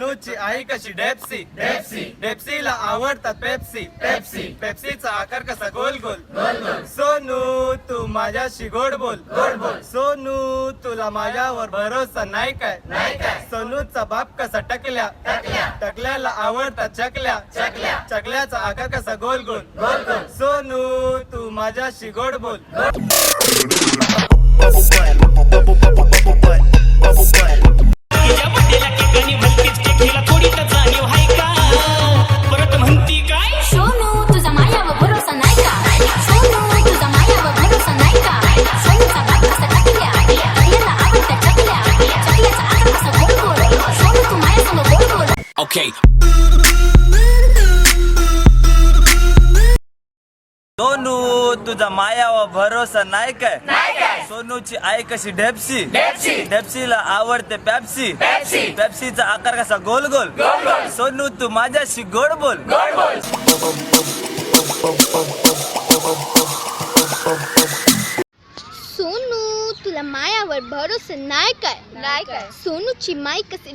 कशी? डेप्सी. डेप्सी. डेप्सीला आवडतात Pepsi. Pepsi. पेप्सीचा आकार कसा? गोल गोल. सोनू तू माझ्याशी गोड बोल. गोड बोल. सोनू तुला माझ्यावर भरोसा नाही काय? नाही काय. सोनूचा बाप कसा? टकल्या. टकल्या. टकल्याला आवडतात चकल्या. चकल्या. चकल्याचा आकार कसा? गोल गोल. गोल गोल. सोनू तू माझ्याशी गोड बोल. ओके सोनू तुझा मायावर भरोसा नाही काय? नाही काय. सोनूची आई कशी ढेपसी डेप्सी. डेप्सीला आवडते पॅप्सी. पेप्सी. पेप्सीचा आकार कसा गोल गोल? गोल गोल. सोनू तू माझ्याशी गोड बोल. सोनू तुला मायावर भरोसा नाही काय? नाही काय. सोनूची माई कशी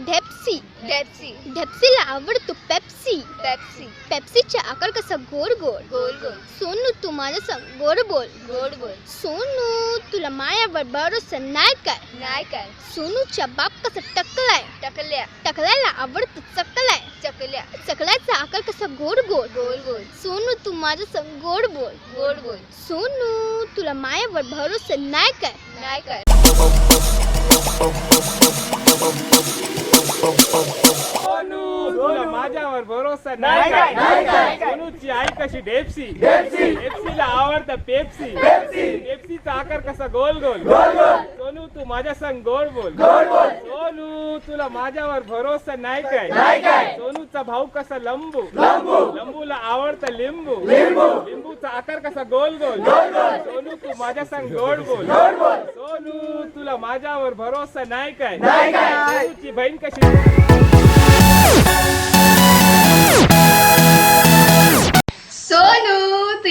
ढेप्सी डेप्सी ढेप्सीला आवडतो पेप्सी पेप्सी पेप्सीचा आकार कसा? गोड गोड गोल गोल. सोनू तू माझ्या संग. गोड बोल. गोड बोल. सोनू तुला मायावर भरोसा नाही काय? नाही काय. सोनूचा बाप कसा टकलाय? टकल्या. टकल्याला आवडतो चकलाय. चकल्या. चकल्याचा आकार कसा? गोड गोड गोल गोल. सोनू तू माझ्या संग. गोड बोल. गोड बोल. सोनू तुला मायावर भरोसा नाही काय? नाही काय. तुला माझ्यावर भरोसा नाही. सोनूची आई कशी डेप्सी डेप्सी. डेप्सीला आवडतं पेप्सी पेप्सी. पेप्सीचा आकार कसा गोल गोल गोल गोल. सोनू तू माझ्या संग गोड बोल गोड बोल. सोनू तुला माझ्यावर भरोसा नाही काय नाही काय. सोनूचा भाऊ कसा लंबू लंबू. लंबूला आवडतं लिंबू लिंबू. लिंबूचा आकार कसा गोल गोल गोल गोल. सोनू तू माझ्या संग गोड बोल गोड बोल. सोनू तुला माझ्यावर भरोसा नाही काय नाही काय. सोनूची बहीण कशी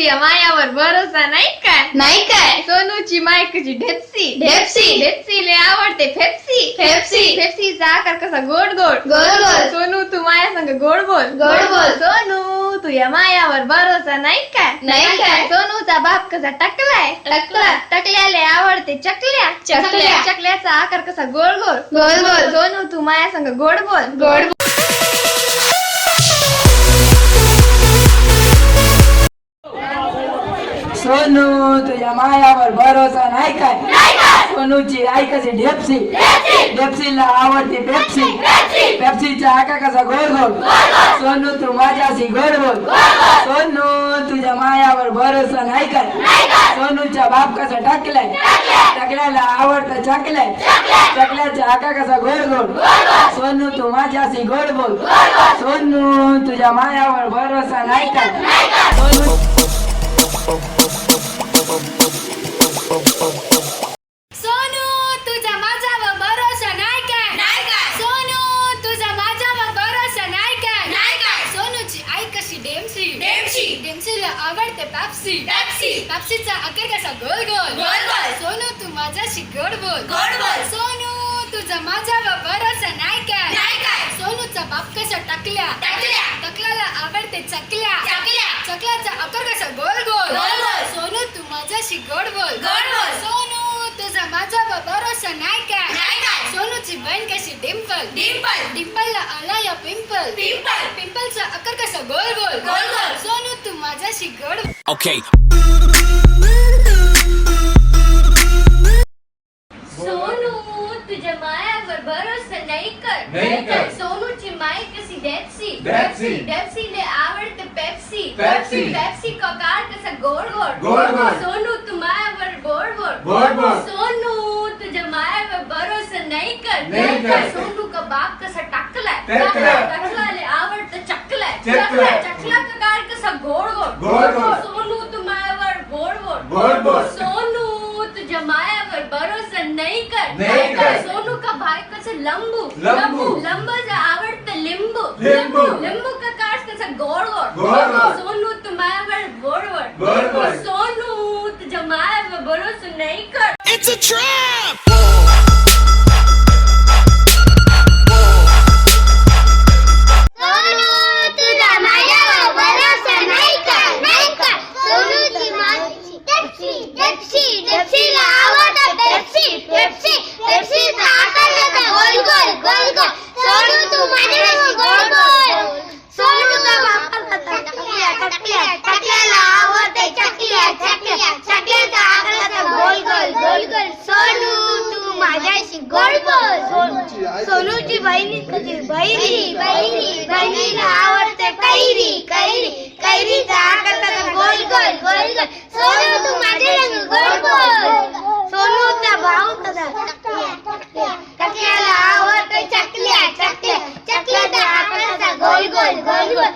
तुझ्या मायावर भरोसा नाही काय नाही काय सोनूची माय कशी ढेप्सी ढेप्सी. ढेप्सीले आवडते फेप्सी फेप्सी. फेप्सीचा आकार कसा गोड गोड गोड गोड. सोनू तू माया संग गोड बोल गोड बोल. सोनू तुझ्या मायावर भरोसा नाही काय नाही काय. सोनूचा बाप कसा टकलाय टकला. टकल्याले आवडते चकल्या चकल्या. चकल्याचा आकार कसा गोड गोड गोड गोड. सोनू तू माया संग गोड बोल गोड सोनू तुझ्या मायावर भरोसा नाही काय? सोनूची कशी ढेपसी ढेपसीला आवडते पेप्सी पेप्सीचा आका कसा गोड गोड सोनू तू माझ्याशी गोड बोल सोनू तुझ्या मायावर भरोसा नाही काय? सोनूचा बाप कसा टाकलाय. टाकल्याला आवडतं चकलाय चकल्याचा आका कसा गोड गोड सोनू तू माझ्याशी गोड बोल सोनू तुझ्या मायावर भरोसा नाही काय? सोनू आवडते पेप्सी. पेप्सी. पेप्सीचा आकार कसा गोल गोल गोल गोल. सोनू तू माझ्याशी गोड बोल गोड बोल. सोनू तुझा माझ्यावर भरोसा नाही काय नाही काय. सोनूचा टकल्या. टकल्याला आवडते चकल्या चकल्या. चकल्याचा आकार कसा गोल गोल गोल गोल. सोनू तू माझ्याशी गोड बोल गोड बोल. सोनू तुझा भरोसा नाही काय नाही काय. सोनूची बहीण कशी डिंपल डिंपल. डिंपलला आला या पिंपल पिंपल. पिंपलचा आकार कसा गोल गोल गोल गोल. सोनू तू माझ्याशी गोड ओके सोनू तुझ्या मायावर भरोसा नाही कर नाही कर. सोनूची माय कशी डेप्सी डेप्सी. डेप्सीले आवडते पेप्सी पेप्सी. पेप्सी का कार कसा गोड गोड गोड गोड. सोनू तू मायावर गोड गोड गोड गोड. सोनू तुझ्या मायावर भरोसा नाही कर नाही कर. सोनू का बाप कसा टाकलाय टाकलाय. टाकलाले आवडतं चकलाय चकलाय. चकला का कार कसा गोड गोड गोड गोड. सोनू तू मायावर गोड गोड गोड गोड. सोनू तुझ्या मायावर भरोसा नाही कर नाही कर. सोनू का भाई कसं लंबू लंबू. लंबूचं आवडतं लिंबू लिंबू. लिंबू का काट कसं गोड गोड. सोनू तू मायावर गोड गोड गोड गोड. सोनू तुझ्या मायावर भरोसा नाही कर इट्स अ ट्रॅप सोनूची बहिणी आवडते कैरी कैरी कैरीचा गोल गोल गोल सोनू तू माझे रंग गोल गोल. सोनू त्या भाऊ चकल्याला आवडते चकल्या चकल्या. चकल्या गोल गोल गोल गोल.